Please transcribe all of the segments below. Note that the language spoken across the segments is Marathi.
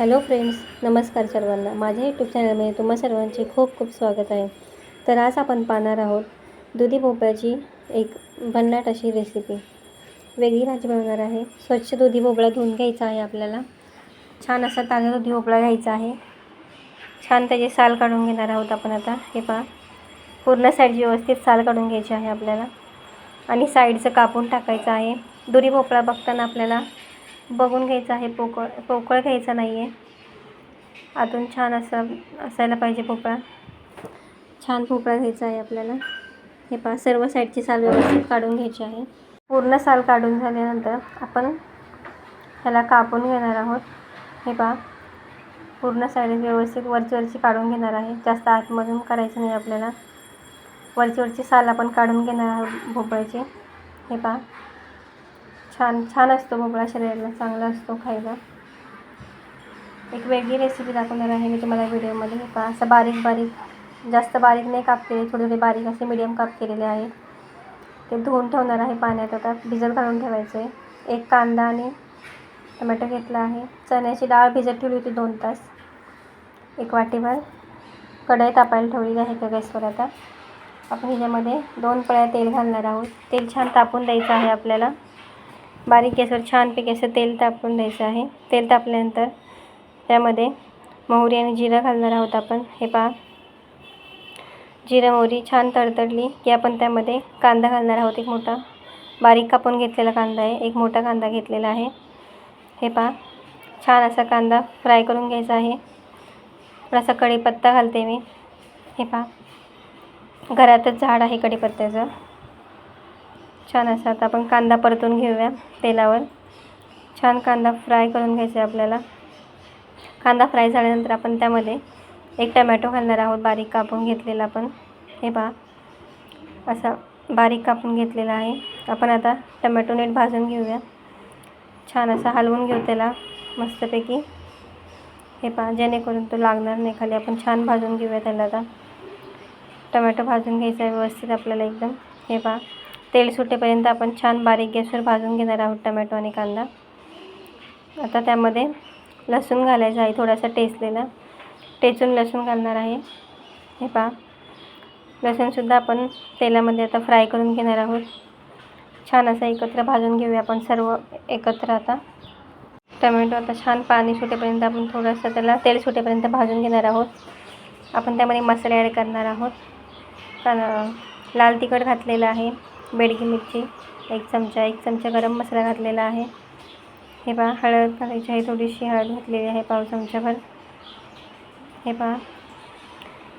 हॅलो फ्रेंड्स नमस्कार सर्वांना. माझ्या यूट्यूब चॅनलमध्ये तुम्हा सर्वांचे खूप खूप स्वागत आहे. तर आज आपण पाहणार आहोत दुधी भोपळ्याची एक भन्नाट अशी रेसिपी वेगळी भाजी बनवणार आहे. स्वच्छ दुधी भोपळा धुवून घ्यायचा आहे आपल्याला. छान असा ताजा दुधी भोपळा घ्यायचा आहे. छान त्याचे साल काढून घेणार आहोत आपण आता. हे पहा. पूर्ण साईडची व्यवस्थित साल काढून घ्यायची आहे आपल्याला. आणि साईडचं कापून टाकायचं आहे. दुधी भोपळा बघताना आपल्याला बघून घ्यायचं आहे पोकळ पोकळ घ्यायचा नाही आहे आतून छान असं असायला पाहिजे भोपळा छान भोपळा घ्यायचा आहे आपल्याला. हे पहा सर्व साईडची साल व्यवस्थित काढून घ्यायची आहे. पूर्ण साल काढून झाल्यानंतर आपण ह्याला कापून घेणार आहोत. हे पहा पूर्ण साईड व्यवस्थित वरची वरची काढून घेणार आहे. जास्त आतमधून करायचं नाही आपल्याला. वरची वरची साल आपण काढून घेणार आहोत भोपळ्याचे. हे पहा छान छान असतो भोपळा शरीराला चांगला असतो खायला. एक वेगळी रेसिपी दाखवणार आहे मी तुम्हाला व्हिडिओमध्ये का असं बारीक बारीक जास्त बारीक नाही काप केले थोडे थोडे बारीक असे मिडियम काप केलेले आहे. ते धुवून ठेवणार आहे पाण्यात. आता भिजत घालून ठेवायचं आहे एक कांदा आणि टमॅटो घेतला आहे. चण्याची डाळ भिजत ठेवली होती दोन तास. एक वाटीभर. कढई तापायला ठेवलेली आहे का गॅसवर आता? आपण ह्याच्यामध्ये दोन पळ्या तेल घालणार आहोत. तेल छान तापून द्यायचं आहे आपल्याला. बारीक गॅसवर छानपैकी असं तेल तापून द्यायचं आहे. तेल तापल्यानंतर त्यामध्ये मोहरी आणि जिरं घालणार आहोत आपण. हे पहा. जिरं मोहरी छान तडतडली की आपण त्यामध्ये कांदा घालणार आहोत. एक मोठा बारीक कापून घेतलेला कांदा आहे. एक मोठा कांदा घेतलेला आहे. हे पहा. छान असा कांदा फ्राय करून घ्यायचा आहे. थोडासा कढीपत्ता घालते मी. हे पहा. घरातच झाड आहे कढीपत्त्याचं. छान असा आता आपण कांदा परतून घेऊया तेलावर. छान कांदा फ्राय करून घ्यायचा आहे आपल्याला. कांदा फ्राय झाल्यानंतर आपण त्यामध्ये एक टमॅटो घालणार आहोत बारीक कापून घेतलेला आपण. हे पहा असा बारीक कापून घेतलेला आहे. आपण आता टमॅटो नीट भाजून घेऊया. छान असा हलवून घेऊ त्याला मस्तपैकी. हे पहा जेणेकरून तो लागणार नाही. खाली आपण छान भाजून घेऊया त्याला आता. टमॅटो भाजून घ्यायचा आहे व्यवस्थित आपल्याला एकदम. हे पहा तेल सुटेपर्यंत आपण छान बारीक गॅसवर भाजून घेणार आहोत टमॅटो आणि कांदा. आता त्यामध्ये लसूण घालायचं आहे थोडासा टेचलेला. टेचून लसूण घालणार आहे. हे पहा. लसूणसुद्धा आपण तेलामध्ये आता फ्राय करून घेणार आहोत. छान असं एकत्र भाजून घेऊया आपण सर्व एकत्र आता. टमॅटो आता छान पाणी सुटेपर्यंत आपण थोडंसं त्याला तेल सुटेपर्यंत भाजून घेणार आहोत. आपण त्यामध्ये मसाले ॲड करणार आहोत. लाल तिखट घातलेलं आहे. बेडगी मिरची एक चमचा एक चमचा गरम मसाला घातलेला आहे. हे पहा हळद घालायची आहे थोडीशी हळद घातलेली आहे पाव चमचाभर. हे पहा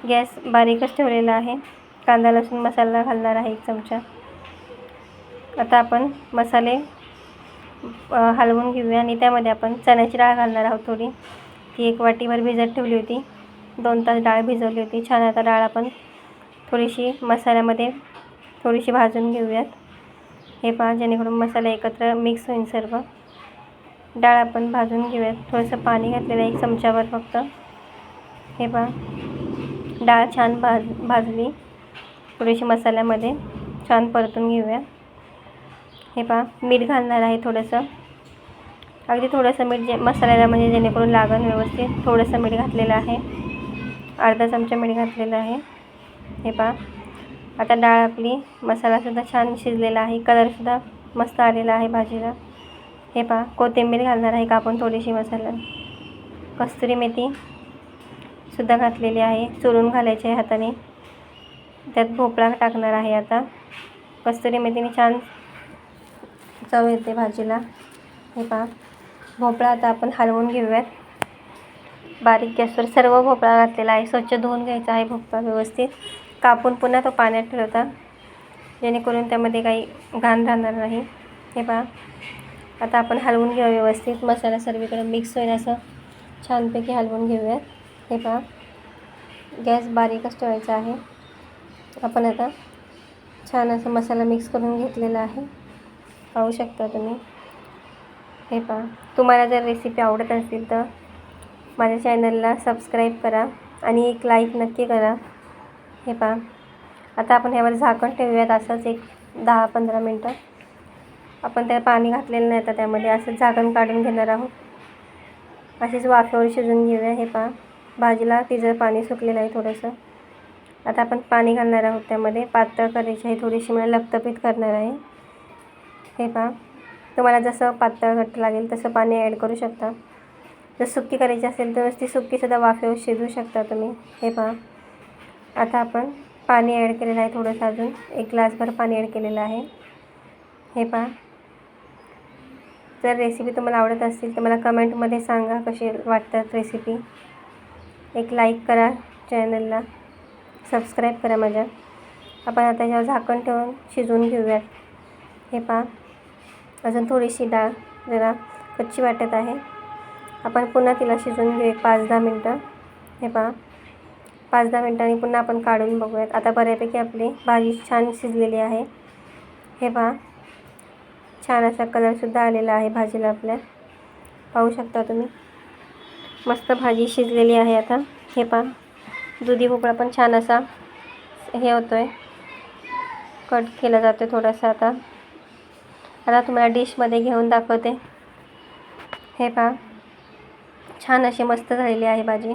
गॅस बारीकच ठेवलेला आहे. कांदा लसूण मसाला घालणार आहे एक चमचा. आता आपण मसाले हलवून घेऊया आणि त्यामध्ये आपण चण्याची डाळ घालणार आहोत थोडी. ती एक वाटीभर भिजत ठेवली होती. दोन तास डाळ भिजवली होती. छान आता डाळ आपण थोडीशी मसाल्यामध्ये थोडीशी भाजून घेऊयात. हे पहा जेणेकरून मसाला एकत्र मिक्स होईल सर्व. डाळ आपण भाजून घेऊयात. थोडंसं पाणी घातलेलं एक चमच्यावर फक्त. हे पहा डाळ छान भाज भाजली. थोडीशी मसाल्यामध्ये छान परतून घेऊया. हे पहा मीठ घालणार आहे थोडंसं. अगदी थोडंसं मीठ जे मसाल्याला म्हणजे जेणेकरून लागण व्यवस्थित थोडंसं मीठ घातलेलं आहे. अर्धा चमचा मीठ घातलेलं आहे. हे पहा आता डाळ आपली मसालासुद्धा छान शिजलेला आहे कलरसुद्धा मस्त आलेला आहे भाजीला. हे पहा कोथिंबीर घालणार आहे कापून थोडीशी मसाला कस्तुरी मेथी सुद्धा घातलेली आहे चुरून घालायची आहे हाताने. त्यात भोपळा टाकणार आहे आता. कस्तुरी मेथीने छान चव येते भाजीला. हे पहा भोपळा आता आपण हलवून घेऊयात. बारीक गॅसवर सर्व भोपळा घातलेला आहे स्वच्छ धुवून घ्यायचा आहे भोपळा व्यवस्थित. कापून पुन्हा तो पाण्यात ठेवता जेणेकरून त्यामध्ये काही घाण राहणार नाही. हे पहा. आता आपण हलवून घेऊ व्यवस्थित. मसाला सर्वीकडे मिक्स होईल असं छानपैकी हलवून घेऊयात. हे पहा. गॅस बारीकच ठेवायचा आहे. आपण आता छान असं मसाला मिक्स करून घेतलेला आहे. पाहू शकता तुम्ही. हे पहा. तुम्हाला जर रेसिपी आवडत असतील तर माझ्या चॅनलला सबस्क्राईब करा आणि एक लाईक नक्की करा. हे पहा. आता आपण ह्यावर झाकण ठेवूयात असंच एक दहा पंधरा मिनटं. आपण त्याला पाणी घातलेलं नाही आता त्यामध्ये असंच झाकण काढून घेणार आहोत. असेच वाफेवर शिजून घेऊया. हे पहा. भाजीला तिचं पाणी सुकलेलं आहे थोडंसं. आता आपण पाणी घालणार आहोत त्यामध्ये. पातळ करायची आहे थोडीशी. मला लपतपीत करणार आहे. हे पहा. तुम्हाला जसं पातळ घट्ट लागेल तसं पाणी ॲड करू शकता. जर सुक्की करायची असेल तर ती सुक्कीसुद्धा वाफेवर शिजू शकता तुम्ही. हे पहा. आता आपण पाणी ॲड केलेलं आहे थोडंसं अजून. एक ग्लासभर पाणी ॲड केलेलं आहे. हे पहा. जर रेसिपी तुम्हाला आवडत असतील तर मला कमेंटमध्ये सांगा कशी वाटतात रेसिपी एक लाईक करा चॅनलला सबस्क्राईब करा माझ्या. आपण आता याच्यावर झाकण ठेवून शिजवून घेऊयात. हे पहा. अजून थोडीशी डाळ जरा कच्ची वाटत आहे. आपण पुन्हा तिला शिजवून घेऊ एक पाच दहा मिनटं. हे पहा. पाच दहा मिनटांनी पुन्हा आपण काढून बघूयात. आता बऱ्यापैकी आपली भाजी छान शिजलेली आहे. हे पहा. छान असा कलरसुद्धा आलेला आहे भाजीला आपल्या. पाहू शकता तुम्ही. मस्त भाजी शिजलेली आहे आता. हे पहा. दुधी भोपळा पण छान असा हे होतो आहे कट केला जातो आहे थोडासा आता. आता तुम्हाला डिशमध्ये घेऊन दाखवते. हे पहा. छान अशी मस्त झालेली आहे भाजी.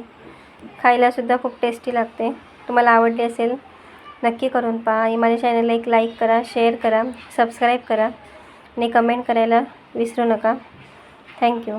खायलासुद्धा खूप टेस्टी लागते. तुम्हाला आवडली असेल नक्की करून पहा. आणि माझ्या चॅनलला एक लाईक करा शेअर करा सबस्क्राईब करा. आणि कमेंट करायला विसरू नका. थँक्यू